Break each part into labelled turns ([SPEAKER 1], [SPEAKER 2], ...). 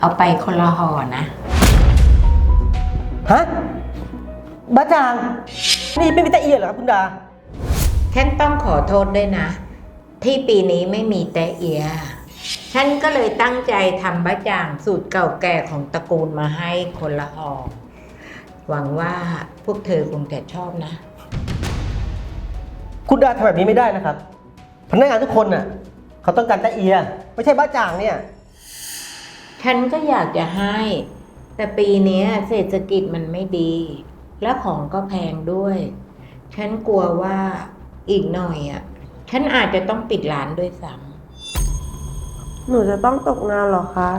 [SPEAKER 1] เอาไปคนละห่อนะ
[SPEAKER 2] ฮะบ้าจาง นี่ไม่มีแต่เอียเหรอครับคุณดา
[SPEAKER 1] ฉันต้องขอโทษด้วยนะ ที่ปีนี้ไม่มีแต่เอีย ฉันก็เลยตั้งใจทำบะจ่างสูตรเก่าแก่ของตระกูลมาให้คนละห่อหวังว่าพวกเธอคงจะชอบนะ
[SPEAKER 2] คุณดาทำแบบนี้ไม่ได้นะครับ พนักงานทุกคนน่ะเขาต้องการแต่เอีย ไม่ใช่บ้าจางเนี่ย
[SPEAKER 1] ฉันก็อยากจะให้ แต่ปีเนี้ยเศรษฐกิจมันไม่ดี และของก็แพงด้วย ฉันกลัวว่าอีกหน่อยอะ ฉันอาจจะต้องปิดร้านด้วยซ้
[SPEAKER 3] หนูจะต้องตกงานเหรอคะ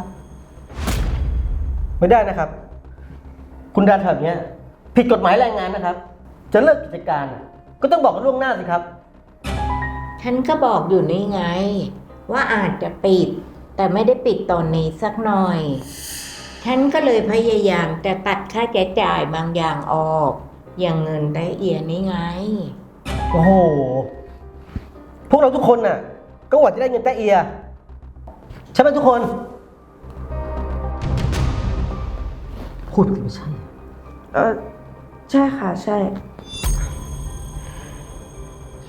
[SPEAKER 2] ไม่ได้นะครับ คุณดาทำแบบเนี้ยผิดกฎหมายแรงงานนะครับ จะเลิกกิจการ ก็ต้องบอกกันล่วงหน้าสิครับำ
[SPEAKER 1] ฉันก็บอกอยู่นี่ไง ว่าอาจจะปิด แต่ไม่ได้ปิดตอนนี้สักหน่อย ฉันก็เลยพยายามจะตัดค่าใช้จ่ายบางอย่างออก อย่างเงินได้เอียนี่ไง
[SPEAKER 2] โอ้โห พวกเราทุกคนน่ะ ก็หวังจะได้เงินแต่เอีย ใช่ไหมทุกคน พูดกันไม่ใช่
[SPEAKER 3] เออใช่ค่ะ ใช่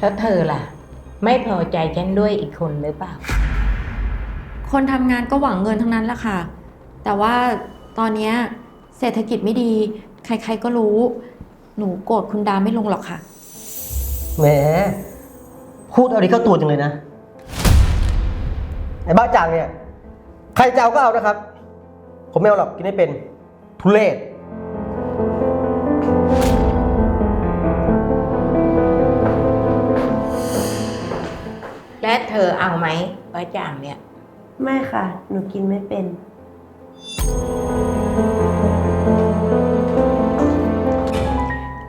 [SPEAKER 1] แล้วเธอล่ะ ไม่พอใจฉันด้วยอีกคนหรือเปล่า
[SPEAKER 4] คนทำงานก็หวังเงินทั้งนั้นแหละค่ะ แต่ว่าตอนเนี้ยเศรษฐกิจไม่ดี ใครๆก็รู้ หนูโกรธคุณดาไม่ลงหรอกค่ะ
[SPEAKER 2] แหม พูดเอาดีเข้าตัวจังเลยนะ ไอ้บ้าจางเนี่ย ใครจะเอาก็เอานะครับ ผมไม่เอาหรอกกินไม่เป็น ทุเรศ
[SPEAKER 1] และเธอเอาไหมป้าจ่างเนี่ย
[SPEAKER 3] ไม่ค่ะ หนูกินไม่เป็น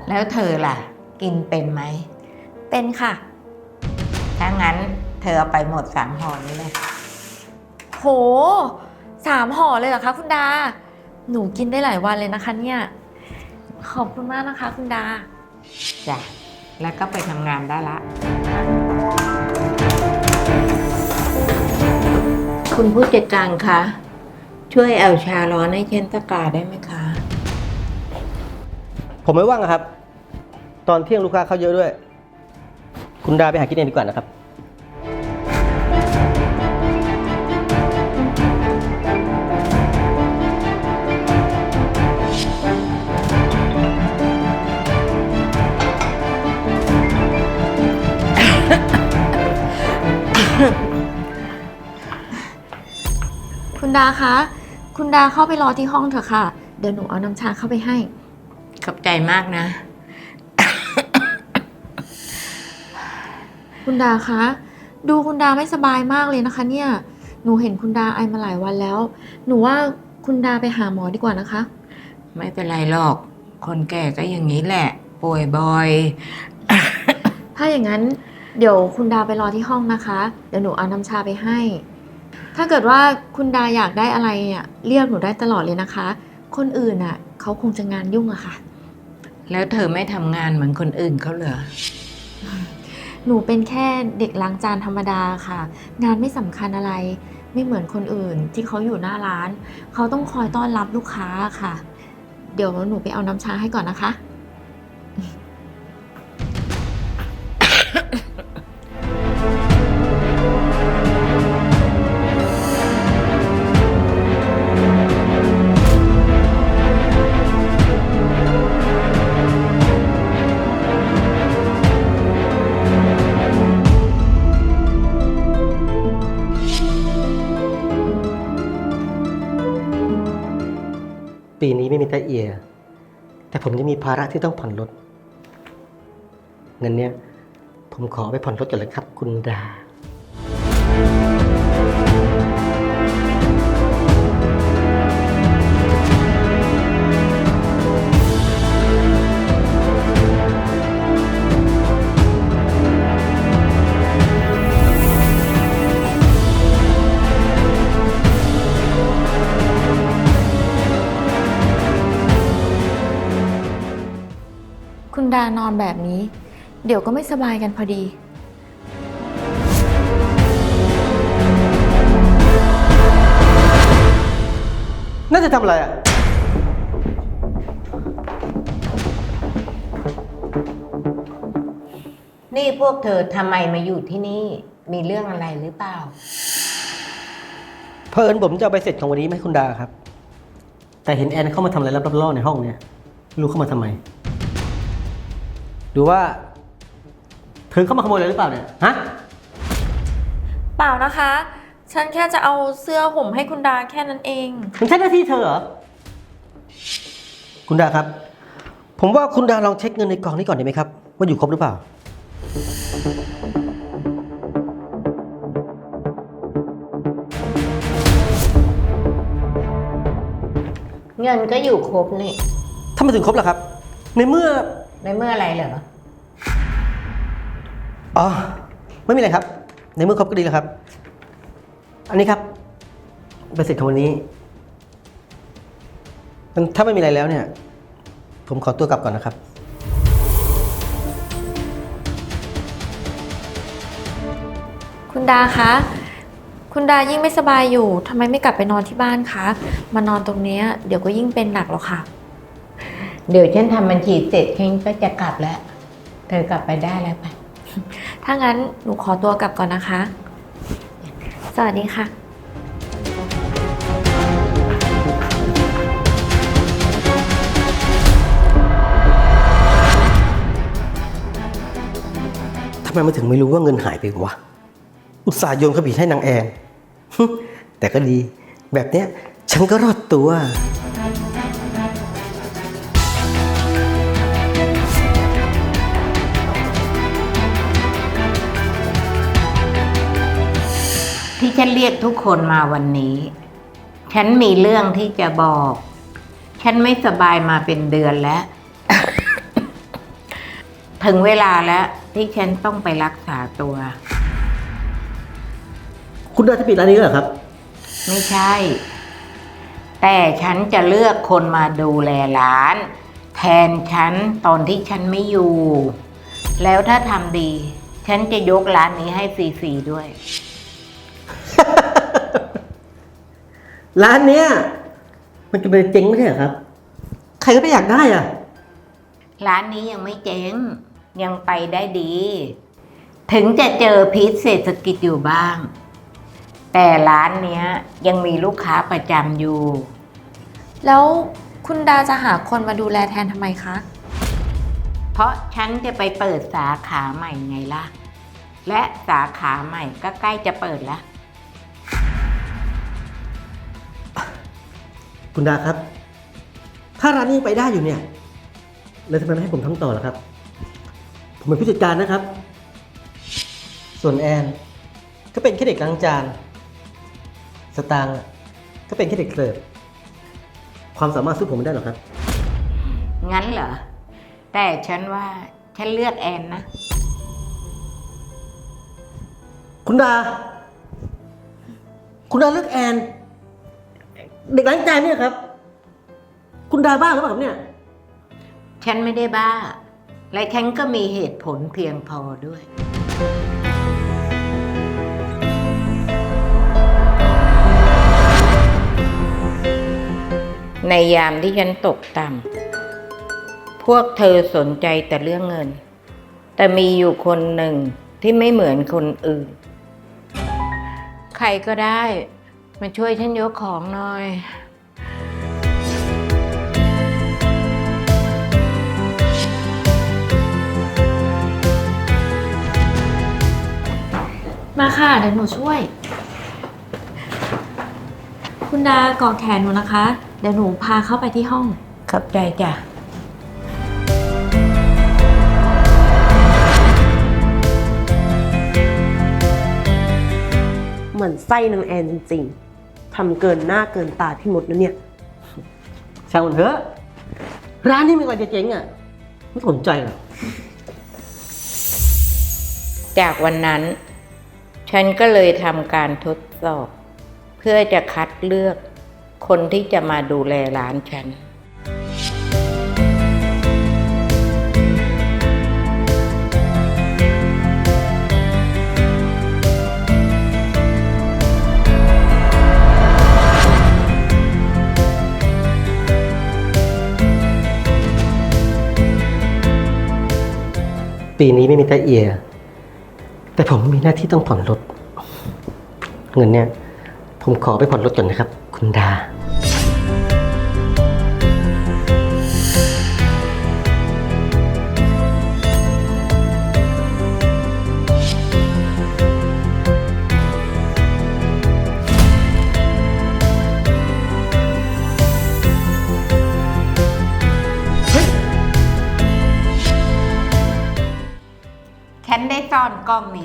[SPEAKER 1] แล้วเธอล่ะ กินเป็นไหม
[SPEAKER 4] เป็นค่ะ
[SPEAKER 1] ถ้างั้นเธอเอาไปหมดสามห่อนี้เลย
[SPEAKER 4] โหสามห่อเลยเหรอคะคุณดา หนูกินได้หลายวันเลยนะคะเนี่ย ขอบคุณมากนะคะคุณดา
[SPEAKER 1] จ้ะ แล้วก็ไปทำงานได้ละ คุณผู้จัดการคะ ช่วยเอาชาร้อนให้เชนตะกาได้ไหมคะ
[SPEAKER 2] ผมไม่ว่างอะครับ ตอนเที่ยงลูกค้าเข้าเยอะด้วย คุณดาไปหากินเองดีกว่านะครับ
[SPEAKER 4] คุณดาคะ คุณดาเข้าไปรอที่ห้องเถอะค่ะ เดี๋ยวหนูเอาน้ำชาเข้าไปให้
[SPEAKER 1] ขอบใจมากนะ
[SPEAKER 4] คุณดาคะ ดูคุณดาไม่สบายมากเลยนะคะ เนี่ย หนูเห็นคุณดาไอมาหลายวันแล้ว หนูว่าคุณดาไปหาหมอดีกว่านะคะ
[SPEAKER 1] ไม่เป็นไรหรอก คนแก่ก็อย่างนี้แหละ ป่วยบ่อย
[SPEAKER 4] ถ้าอย่างนั้น เดี๋ยวคุณดาไปรอที่ห้องนะคะ เดี๋ยวหนูเอาน้ำชาไปให้ ถ้าเกิดว่าคุณดาอยากได้อะไรเนี่ยเรียกหนูได้ตลอดเลยนะคะ คนอื่นอะเขาคงจะงานยุ่งอะค่ะ
[SPEAKER 1] แล้วเธอไม่ทำงานเหมือนคนอื่นเขาเหรอ
[SPEAKER 4] หนูเป็นแค่เด็กล้างจานธรรมดาค่ะ งานไม่สำคัญอะไร ไม่เหมือนคนอื่นที่เขาอยู่หน้าร้าน เขาต้องคอยต้อนรับลูกค้าค่ะ เดี๋ยวหนูไปเอาน้ำชาให้ก่อนนะคะ
[SPEAKER 2] ปีนี้ไม่มีแต่เอีย แต่ผมยังมีภาระที่ต้องผ่อนรถเงินเนี้ยผมขอไปผ่อนรถก่อนเลยครับ คุณดา
[SPEAKER 4] คุณดานอนแบบนี้ เดี๋ยวก็ไม่สบายกันพอดี
[SPEAKER 2] น่าจะทำอะไรอะ
[SPEAKER 1] นี่พวกเธอทำไมมาอยู่ที่นี่ มีเรื่องอะไรหรือเปล่า
[SPEAKER 2] เพอินผมจะไปเสร็จของวันนี้ไหมคุณดาครับ แต่เห็นแอนเข้ามาทำอะไรลับๆล่อๆในห้องเนี่ย รู้เข้ามาทำไม หรือว่าเธอเข้ามาขโมยอะไรหรือเปล่าเนี่ยฮะ
[SPEAKER 4] เปล่านะคะ ฉันแค่จะเอาเสื้อห่มให้คุณดาแค่นั้นเอง
[SPEAKER 2] มันใช่หน้าที่เธอเหรอคุณดาครับ ผมว่าคุณดาลองเช็คเงินในกล่องนี้ก่อนดีไหมครับ ว่าอยู่ครบหรือเปล่า
[SPEAKER 1] เงินก็อยู่ครบนี่
[SPEAKER 2] ถ้ามาถึงครบแล้วครับ ในเมื่อ
[SPEAKER 1] ในเมื่ออะไรเหรอ
[SPEAKER 2] อ๋อ ไม่มีอะไรครับ ในเมื่อครบก็ดีแล้วครับ อันนี้ครับใบเสร็จของวันนี้งั้นถ้าไม่มีอะไรแล้วเนี่ย ผมขอตัวกลับก่อนนะครับ
[SPEAKER 4] คุณดาคะ คุณดายิ่งไม่สบายอยู่ทำไมไม่กลับไปนอนที่บ้านคะ มานอนตรงเนี้ยเดี๋ยวก็ยิ่งเป็นหนักหรอกค่ะ
[SPEAKER 1] เดี๋ยวฉันทำบัญชีเสร็จฉันก็จะกลับแล้ว เธอกลับไปได้แล้วไป
[SPEAKER 4] ถ้างั้นหนูขอตัวกลับก่อนนะคะ สวัสดีค่ะ
[SPEAKER 2] ทำไมมันถึงไม่รู้ว่าเงินหายไปวะ อุตส่าห์โยนกระบี่ให้นางแอนฮึแต่ก็ดี แบบเนี้ยฉันก็รอดตัว
[SPEAKER 1] ฉันเรียกทุกคนมาวันนี้ ฉันมีเรื่องที่จะบอก ฉันไม่สบายมาเป็นเดือนแล้ว ถึงเวลาแล้ว ที่ฉันต้องไปรักษาตัว
[SPEAKER 2] คุณดาจะปิดร้านนี้เหรอครับ
[SPEAKER 1] ไม่ใช่ แต่ฉันจะเลือกคนมาดูแลร้าน แทนฉันตอนที่ฉันไม่อยู่ แล้วถ้าทำดี ฉันจะยกร้านนี้ให้ฟรีๆด้วย
[SPEAKER 2] ร้านเนี้ยมันจะเป็นเจ๊งไม่ใช่เหรอครับ ใครก็ไม่อยากได้อะ
[SPEAKER 1] ร้านนี้ยังไม่เจ๊ง ยังไปได้ดี ถึงจะเจอพิษเศรษฐกิจอยู่บ้าง แต่ร้านเนี้ยยังมีลูกค้าประจำอยู่
[SPEAKER 4] แล้วคุณดาจะหาคนมาดูแลแทนทำไมคะ
[SPEAKER 1] เพราะฉันจะไปเปิดสาขาใหม่ไงล่ะ และสาขาใหม่ก็ใกล้จะเปิดแล้ว
[SPEAKER 2] คุณดาครับ ถ้าร้านนี้ยังไปได้อยู่เนี่ยแล้วทำไมไม่ให้ผมทำต่อล่ะครับ ผมเป็นผู้จัดการนะครับ ส่วนแอนก็เป็นแค่เด็กล้างจาน สตางค์อะก็เป็นแค่เด็กเสิร์ฟความสามารถสู้ผมไม่ได้หรอกครับ
[SPEAKER 1] งั้นเหรอ แต่ฉันว่าฉันเลือกแอนนะ
[SPEAKER 2] คุณดา คุณดาเลือกแอน เด็กล้างจานเนี่ยครับ คุณดาบ้าหรือเปล่าครับเนี่ย
[SPEAKER 1] ฉันไม่ได้บ้า และฉันก็มีเหตุผลเพียงพอด้วย ในยามที่ฉันตกต่ำพวกเธอสนใจแต่เรื่องเงิน แต่มีอยู่คนหนึ่งที่ไม่เหมือนคนอื่น ใครก็ได้ มาช่วยฉันยกของหน่อย
[SPEAKER 4] มาค่ะ เดี๋ยวหนูช่วย คุณดาเกาะแขนหนูนะคะ เดี๋ยวหนูพาเข้าไปที่ห้อง
[SPEAKER 1] ขอบใจจ้ะ
[SPEAKER 3] เหมือนไส้นางแอนจริงๆ ทำเกินหน้าเกินตาพี่มดนะเนี่ย
[SPEAKER 2] ช่างมันเถอะ ร้านนี้มีอะไรจะเจ๊งอะ ไม่สนใจหรอก
[SPEAKER 1] จากวันนั้น ฉันก็เลยทำการทดสอบ เพื่อจะคัดเลือกคนที่จะมาดูแลร้านฉัน
[SPEAKER 2] ปีนี้ไม่มีแต่เอีย แต่ผมมีหน้าที่ต้องผ่อนรถ เงินเนี่ย ผมขอไปผ่อนรถก่อนนะครับ คุณดา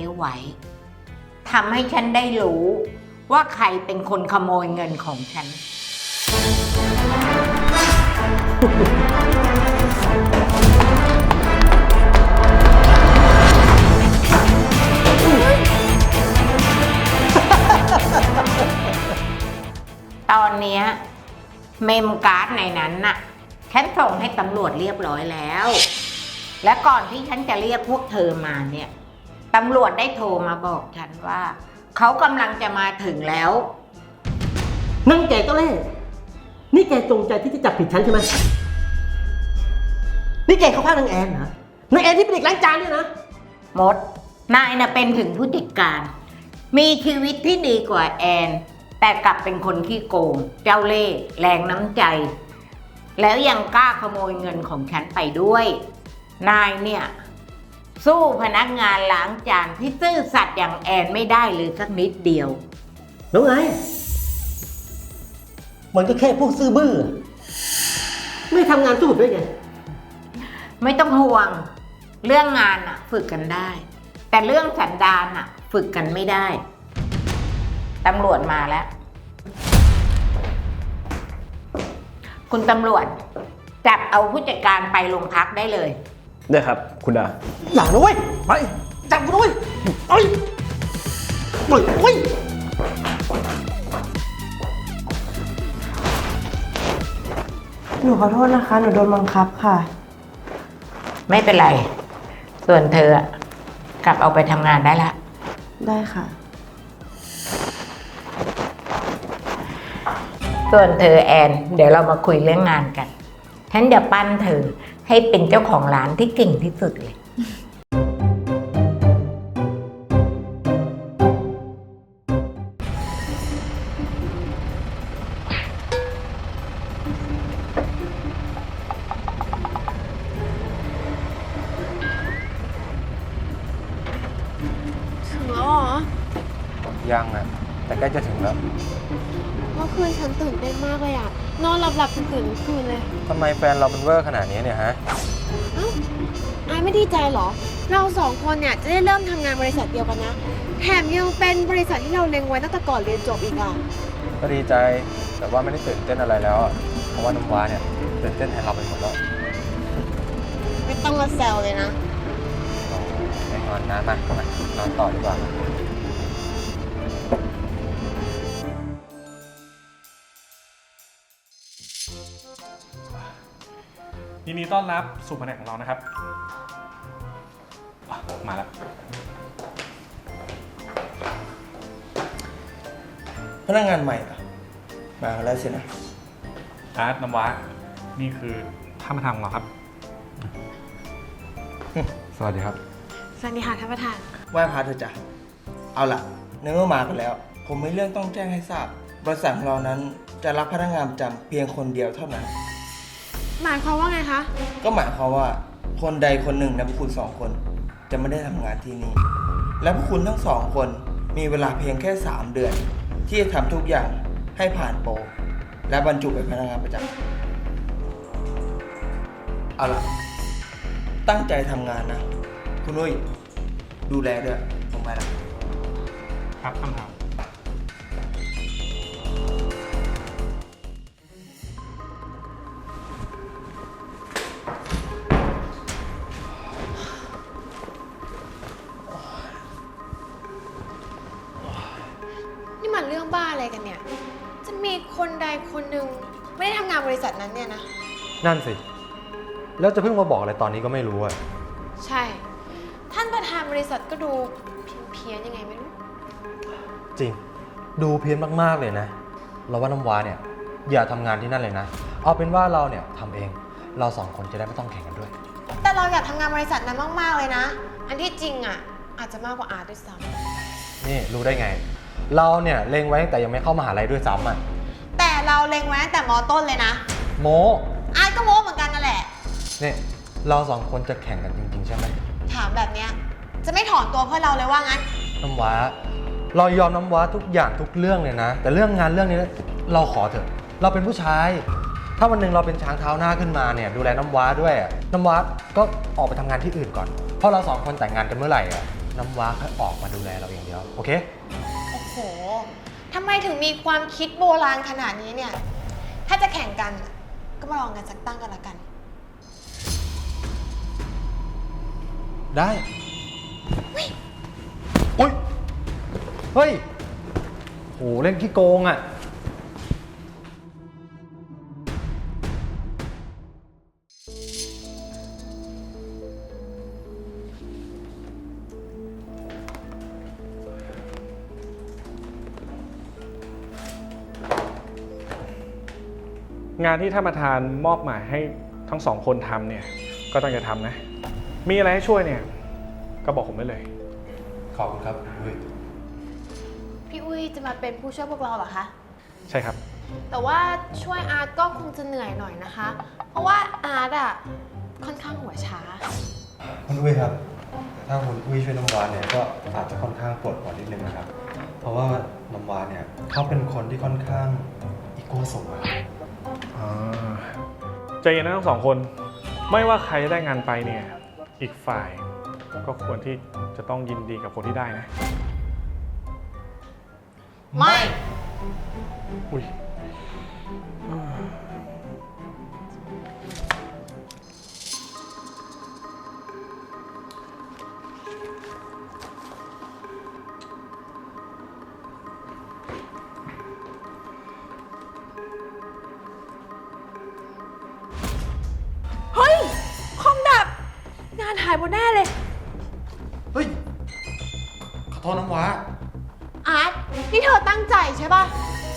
[SPEAKER 1] นี้ไว้ทำให้ฉันได้รู้ว่าใครเป็นคนขโมยเงินของฉัน ตอนเนี้ยเมมการ์ดในนั้นน่ะ ฉันส่งให้ตำรวจเรียบร้อยแล้ว และก่อนที่ฉันจะเรียกพวกเธอมาเนี่ย ตำรวจได้โทรมาบอกฉันว่า เขากำลังจะมาถึงแล้ว
[SPEAKER 2] นั่งแกก็เล่นี่แกจงใจที่จะจับผิดฉันใช่ไหมนี่แกเขาพานางแอนเหรอนางแอนที่เป็นเด็กล้างจานเนี่ยนะ
[SPEAKER 1] มด นายน่ะเป็นถึงผู้จัดการ มีชีวิตที่ดีกว่าแอน แต่กลับเป็นคนขี้โกง เจ้าเล่ห์แรงน้ำใจ แล้วยังกล้าขโมยเงินของฉันไปด้วย นายเนี่ย สู้พนักงานล้างจานที่ซื่อสัตย์อย่างแอนไม่ได้เลยสักนิดเดียว
[SPEAKER 2] แล้วไง มันก็แค่พวกซื่อบื้อ ไม่ทำงานสู้ผมด้วยไง
[SPEAKER 1] ไม่ต้องห่วง เรื่องงานอะฝึกกันได้ แต่เรื่องสันดานอะฝึกกันไม่ได้ตำรวจมาแล้ว คุณตำรวจ จับเอาผู้จัดการไปโรงพักได้เลย
[SPEAKER 5] ได้ครับ คุณดา
[SPEAKER 2] อย่านะเว้ยไปจับกูนะเว้ยเอ้ยปล่อยเว้ย
[SPEAKER 3] หนูขอโทษนะคะ หนูโดนบังคับค่ะ
[SPEAKER 1] ไม่เป็นไร ส่วนเธออะกลับเอาไปทำงานได้ละ
[SPEAKER 3] ได้ค่ะ
[SPEAKER 1] ส่วนเธอแอน เดี๋ยวเรามาคุยเรื่องงานกันฉันจะปั้นเธอ ให้เป็นเจ้าของร้านที่เก่งที่สุดเลย
[SPEAKER 6] ถึงแล้วเหรอ
[SPEAKER 5] ยังอะ แต่ใกล้จะถึงแล้ว
[SPEAKER 6] เมื่อคืนฉันตื่นเต้นมากเลยอะนอนหลับหลับๆตื่นตื่นๆทุกคืนเลย
[SPEAKER 5] ทำไมแฟนเรามันเวอร์ขนาด
[SPEAKER 6] จะได้เริ่มทำงานบริษัทเดียวกันนะ แถมยังเป็นบริษัทที่เราเล็งไว้ตั้งแต่ก่อนเรียนจบอีกอะ
[SPEAKER 5] ก็ดีใจแต่ว่าไม่ได้ตื่นเต้นอะไรแล้วอะเพราะว่าน้ำว้าเนี่ยตื่นเต้นแทนเราไปหมดแล้ว
[SPEAKER 6] ไม่ต้องมาแซวเลยนะ
[SPEAKER 5] โอ้ไม่นอนนานมากมานอนต่อดีกว่า
[SPEAKER 7] ยินดีต้อนรับสู่แผนกของเรานะครับอะ มาแล้ว
[SPEAKER 8] พนักงานใหม่เหรอมากันแล้วสินะ
[SPEAKER 7] อาร์ตน้ำว้านี่คือท่านประธานของเราครับ
[SPEAKER 5] สวัสดีครับ
[SPEAKER 6] สวัสดีค่ะท่านประธาน
[SPEAKER 8] ไหว้พระเถอะจ้ะเอาล่ะในเมื่อมากันแล้ว ผมมีเรื่องต้องแจ้งให้ทราบ บริษัทของเรานั้นจะรับพนักงานประจำเพียงคนเดียวเท่านั้น
[SPEAKER 6] หมายความว่าไงคะ
[SPEAKER 8] ก็หมายความว่าคนใดคนหนึ่งในพวกคุณสองคน จะไม่ได้ทำงานที่นี่ และพวกคุณทั้งสองคนมีเวลาเพียงแค่ 3 เดือน ที่จะทำทุกอย่างให้ผ่านโปรและบรรจุเป็นพนักงานประจำเอาล่ะ ตั้งใจทำงานนะ คุณนุ้ยดูแลด้วยผมไปละ
[SPEAKER 7] ครับ
[SPEAKER 6] คำถาม นั่น
[SPEAKER 5] สิ แล้วจะเพิ่งมาบอกอะไรตอนนี้ก็ไม่รู้อะ
[SPEAKER 6] ใช่ ท่านประธานบริษัทก็ดูเพี้ยนๆยังไงไม่รู้
[SPEAKER 5] จริง ดูเพี้ยนมากๆเลยนะ เราว่าน้ำว้าเนี่ย อย่าทำงานที่นั่นเลยนะ เอาเป็นว่าเราเนี่ยทำเอง เราสองคนจะได้ไม่ต้องแข่งกันด้วย
[SPEAKER 6] แต่เราอยากทำงานบริษัทนั้นมากๆเลยนะ อันที่จริงอะ อาจจะมากกว่าอาร์ตด้วยซ้
[SPEAKER 5] นี่รู้ได้ไง เราเนี่ยเล็งไว้ตั้งแต่ยังไม่เข้ามหาลัยด้วยซ้ำอะำ
[SPEAKER 6] แต่เราเล็งไว้ตั้งแต่มอต้นเลยนะ
[SPEAKER 5] โม
[SPEAKER 6] อาร์ต ก็โม้เหมือนกันนั่นแหละ
[SPEAKER 5] เนี่ยเราสองคนจะแข่งกันจริง ๆ ใช่ไหม
[SPEAKER 6] ถามแบบเนี้ยจะไม่ถอนตัวเพื่อเราเลยว่างั้น
[SPEAKER 5] น้ำว้า เรายอมน้ำว้าทุกอย่างทุกเรื่องเลยนะ แต่เรื่องงานเรื่องนี้เราขอเถอะ เราเป็นผู้ชาย ถ้าวันหนึ่งเราเป็นช้างเท้าหน้าขึ้นมาเนี่ยดูแลน้ำว้าด้วยอะน้ำว้าก็ออกไปทำงานที่อื่นก่อน เพราะเราสองคนแต่งงานกันเมื่อไหร่อะน้ำว้าค่อยออกมาดูแลเราอย่างเดียว โอเค
[SPEAKER 6] โอ้โห ทำไมถึงมีความคิดโบราณขนาดนี้เนี่ย ถ้าจะแข่งกัน ก็มาลองกันสักตั้งกันละกัน
[SPEAKER 5] ได้อุ้ยเฮ้ยโหเล่นขี้โกงอะ
[SPEAKER 7] งานที่ท่านประธานมอบหมายให้ทั้งสองคนทำเนี่ยก็ต้องจะทำนะ มีอะไรให้ช่วยเนี่ย ก็บอกผมได้เลย
[SPEAKER 5] ขอบคุณครับอุ้ย
[SPEAKER 6] พี่อุ้ยจะมาเป็นผู้ช่วยพวกเราเหรอคะ
[SPEAKER 7] ใช่ครับ
[SPEAKER 6] แต่ว่าช่วยอาร์ตก็คงจะเหนื่อยหน่อยนะคะ เพราะว่าอาร์ตอะค่อนข้างหัวช้า
[SPEAKER 5] คุณอุ้ยครับ ถ้าคุณอุ้ยช่วยน้ำว้าเนี่ยก็อาจจะค่อนข้างปวดหัวนิดนึงนะครับ เพราะว่าน้ำว้าเนี่ยเขาเป็นคนที่ค่อนข้างอีโก้สูงอะครับ
[SPEAKER 7] ใจเย็นนะทั้งสองคน ไม่ว่าใครจะได้งานไปเนี่ย อีกฝ่ายก็ควรที่จะต้องยินดีกับคนที่ได้นะ
[SPEAKER 6] ไม่
[SPEAKER 7] อุ้ย
[SPEAKER 6] เฮ้ย คอมดับ งานหายหมดแน่เลย
[SPEAKER 5] เฮ้ย ขอโทษน้ำว้า
[SPEAKER 6] อาร์ตนี่เธอตั้งใจใช่ปะ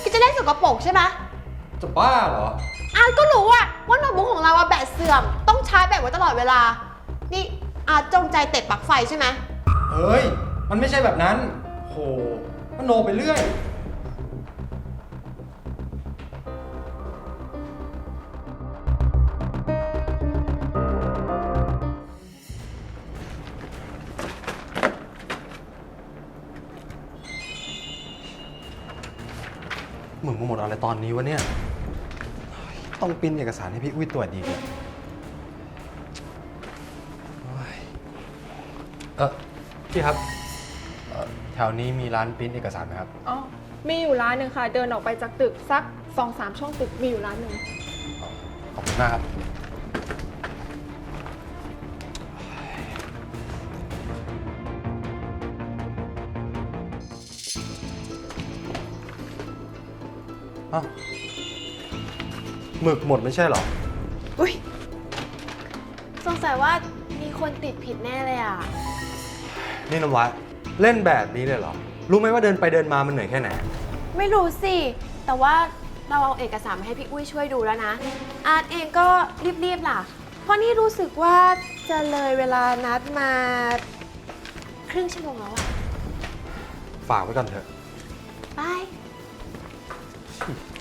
[SPEAKER 6] คิดจะเล่นสกปรกใช่ไหม
[SPEAKER 5] จะบ้าเหรอ
[SPEAKER 6] อาร์ตก็รู้อะว่าโน้ตบุ๊กของเราอะแบตเสื่อม ต้องชาร์จแบตไว้ตลอดเวลา นี่อาร์ตจงใจเตะปลั๊กไฟใช่ไหม
[SPEAKER 5] เฮ้ย มันไม่ใช่แบบนั้น โห มันโนไปเรื่อย อะไรตอนนี้วะเนี่ย ต้องปริ้นเอกสารให้พี่อุ้ยตรวจดีกว่าโอ้ยเออพี่ครับเอ่อแถวนี้มีร้านปริ้นเอกสารไหมครับ
[SPEAKER 9] อ๋อ มีอยู่ร้านหนึ่งค่ะ เดินออกไปจากตึกสักสองสามช่องตึกมีอยู่ร้านหนึ่ง
[SPEAKER 5] ขอบคุณมากครับ อ้าวหมึกหมดไม่ใช่เหรอ
[SPEAKER 6] อุ้ยสงสัยว่ามีคนติดผิดแน่เลยอะ
[SPEAKER 5] นี่นวัดเล่นแบบนี้เลยเหรอ รู้ไหมว่าเดินไปเดินมามันเหนื่อยแค่ไหน
[SPEAKER 6] ไม่รู้สิ แต่ว่าเราเอาเอกสารมาให้พี่อุ้ยช่วยดูแล้วนะ อาร์ตเองก็รีบๆล่ะ เพราะนี่รู้สึกว่าจะเลยเวลานัดมา ครึ่งชั่วโมงแล้วอะ
[SPEAKER 5] ฝากไว้ก่อนเถอะ
[SPEAKER 6] บา ย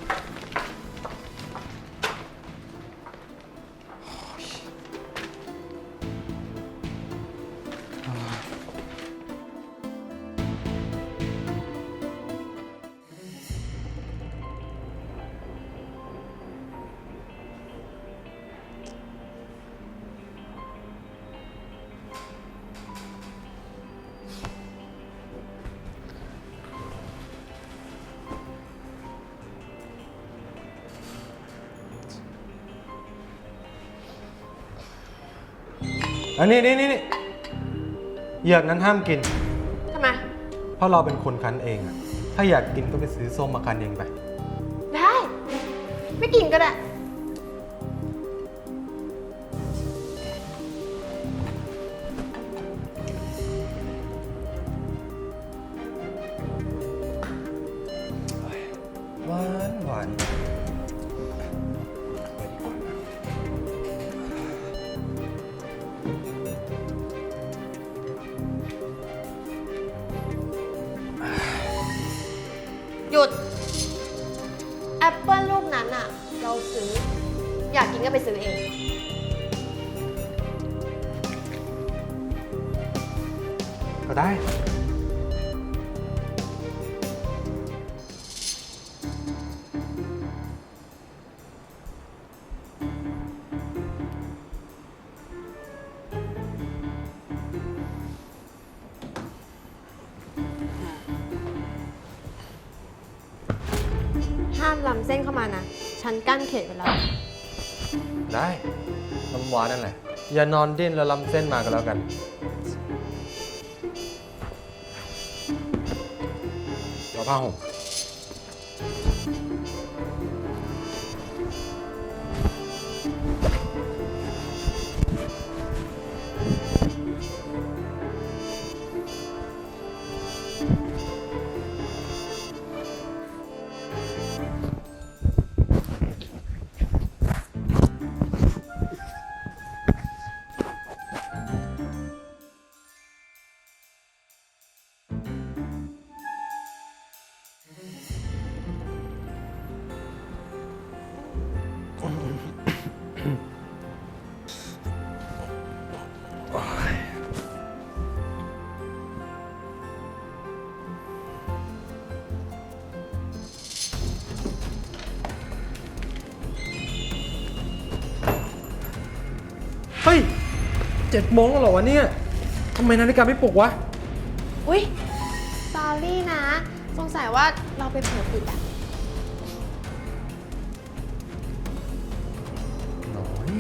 [SPEAKER 5] อันนี้นี่นี่นี่เหยือกนั้นห้ามกิน
[SPEAKER 6] ทำไม
[SPEAKER 5] เพราะเราเป็นคนคั้นเองอะถ้าอยากกินก็ไปซื้อส้มมาคั้นเองไป
[SPEAKER 6] ได้ ไม่กินก็ได้ำเส้นเข้ามานะ ฉันกั้นเขตไว้แล้ว
[SPEAKER 5] ได้ลำวานั่นแหละ อย่านอนดิ้นแล้วลำเส้นมาก็แล้วกันเอาผ้าห่ม เจ็ดโมงแล้วเหรอวะเนี่ยทำไมนาฬิกาไม่ปลุกวะ
[SPEAKER 6] อุ๊ยซอรี่นะ สงสัยว่าเราไปเผลอปิดอะ
[SPEAKER 5] น้อย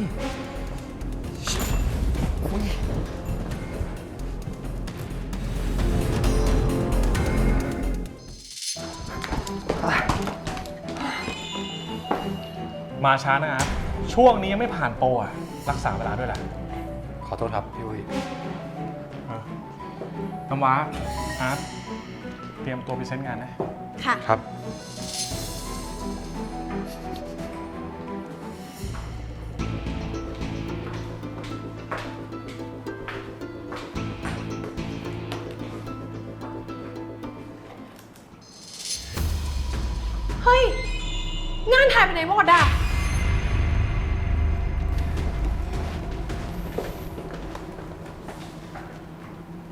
[SPEAKER 7] มาช้านะอาร์ตช่วงนี้ยังไม่ผ่านโปรอะรักษาเวลาด้วยแหละ
[SPEAKER 5] ข อโทษครับพี่อุ้ย
[SPEAKER 7] เออน้ำว้าอาร์ตเตรียมตัวพรีเซนต์งานนะ
[SPEAKER 6] ค่ะ
[SPEAKER 5] ครับ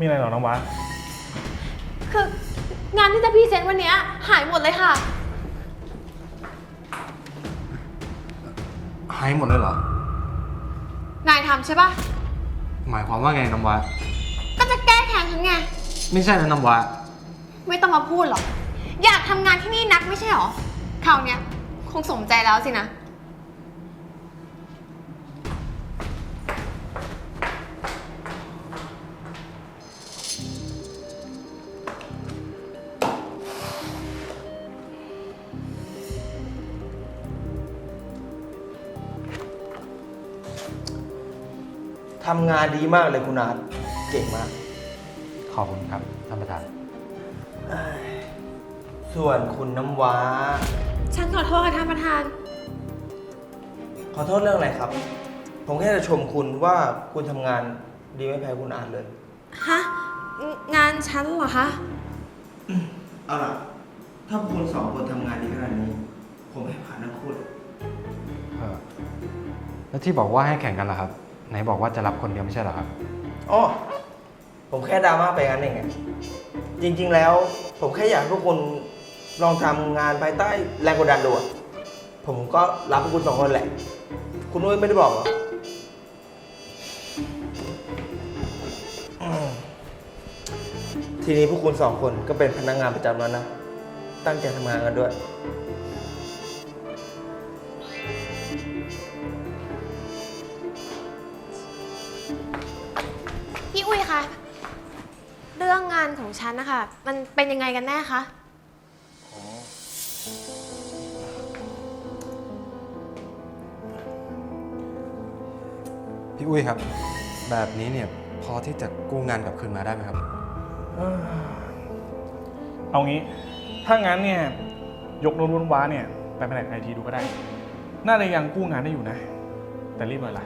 [SPEAKER 6] มีอะ
[SPEAKER 7] ไรเหรอน้ำว้า
[SPEAKER 6] คืองานที่จะพรีเซนต์วันเนี้ยหายหมดเลยค่ะ
[SPEAKER 5] หายหมดเลยเหรอ
[SPEAKER 6] นายทำใช่ปะ
[SPEAKER 5] หมายความว่าไงน้ำว้า
[SPEAKER 6] ก็จะแก้แค้นฉันไง
[SPEAKER 5] ไม่ใช่นะน้ำว้า
[SPEAKER 6] ไม่ต้องมาพูดหรอก อยากทำงานที่นี่นักไม่ใช่หรอคราวเนี้ยคงสมใจแล้วสินะ
[SPEAKER 8] ทำงานดีมากเลยคุณอาร์ตเก่งมาก
[SPEAKER 5] ขอบคุณครับ ท่านประธาน
[SPEAKER 8] ส่วนคุณน้ำว้า
[SPEAKER 6] ฉันขอโทษค่ะท่านประธาน
[SPEAKER 8] ขอโทษเรื่องอะไรครับ ผมแค่จะชมคุณว่าคุณทำงานดีไม่แพ้คุณอาร์ตเลย
[SPEAKER 6] ฮะ งานฉันเหรอคะ
[SPEAKER 8] เอาล่ะ ถ้าพวกคุณสองคนทำงานดีขนาดนี้ ผมให้ผ่านทั้งคู่เลย
[SPEAKER 5] เออแล้วที่บอกว่าให้แข่งกันล่ะครับ ไหนบอกว่าจะรับคนเดียวไม่ใช่เหรอครับ
[SPEAKER 8] อ๋อผมแค่ดราม่าไปงั้นเองไงจริง ๆ แล้ว ผมแค่อยากให้พวกคุณลองทำงานภายใต้แรงกดดันดูอะผมก็รับพวกคุณสองคนแหละ คุณนุ้ยไม่ได้บอกหรออืมทีนี้พวกคุณสองคนก็เป็นพนักงานประจำแล้วนะ ตั้งใจทำงานกันด้วย
[SPEAKER 6] พี่อุ้ยคะ เรื่องงานของฉันนะคะ มันเป็นยังไงกันแน่คะ
[SPEAKER 5] พี่อุ้ยครับ แบบนี้เนี่ยพอที่จะกู้งานกลับคืนมาได้ไหมครับ
[SPEAKER 7] เอางี้ ถ้างั้นเนี่ยยกโน้ตวุ้นว้าเนี่ยไปแผนกไอทีดูก็ได้ น่าจะยังกู้งานได้อยู่นะ แต่รีบหน่อยล่ะ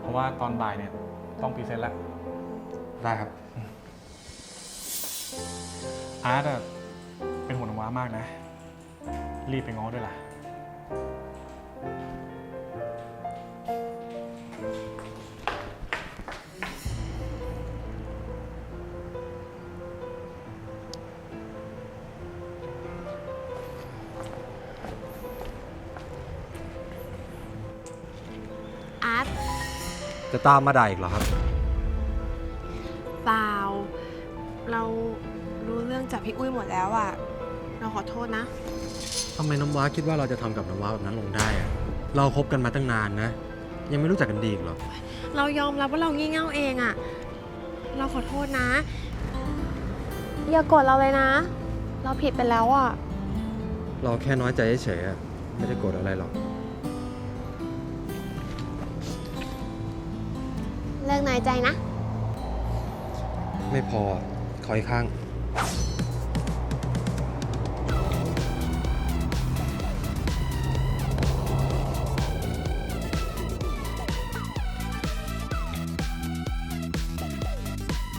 [SPEAKER 7] เพราะว่าตอนบ่ายเนี่ยต้องพรีเซนต์แล้ว
[SPEAKER 5] ได้ครับ
[SPEAKER 7] อาร์ตเป็นห่วงน้องว้ามากนะ รีบไปง้อด้วยล่ะ อาร์ต
[SPEAKER 5] จะตามมาได้อีกเหรอครับ
[SPEAKER 6] เปล่า เรารู้เรื่องจากพี่อุ้ยหมดแล้วอะเราขอโทษนะ
[SPEAKER 5] ทำไมน้ำว้าคิดว่าเราจะทำกับน้ำว้าแบบนั้นลงได้อะเราคบกันมาตั้งนานนะ ยังไม่รู้จักกันดีอีกเหรอ
[SPEAKER 6] เรายอมรับว่าเรางี่เง่าเองอะเราขอโทษนะ อย่ากดเราเลยนะ เราผิดไปแล้วอะ
[SPEAKER 5] เราแค่น้อยใจเฉยๆอะไม่ได้โกรธอะไรหรอก
[SPEAKER 6] เลิกน้อยใจนะ
[SPEAKER 5] ไม่พอคอยข้าง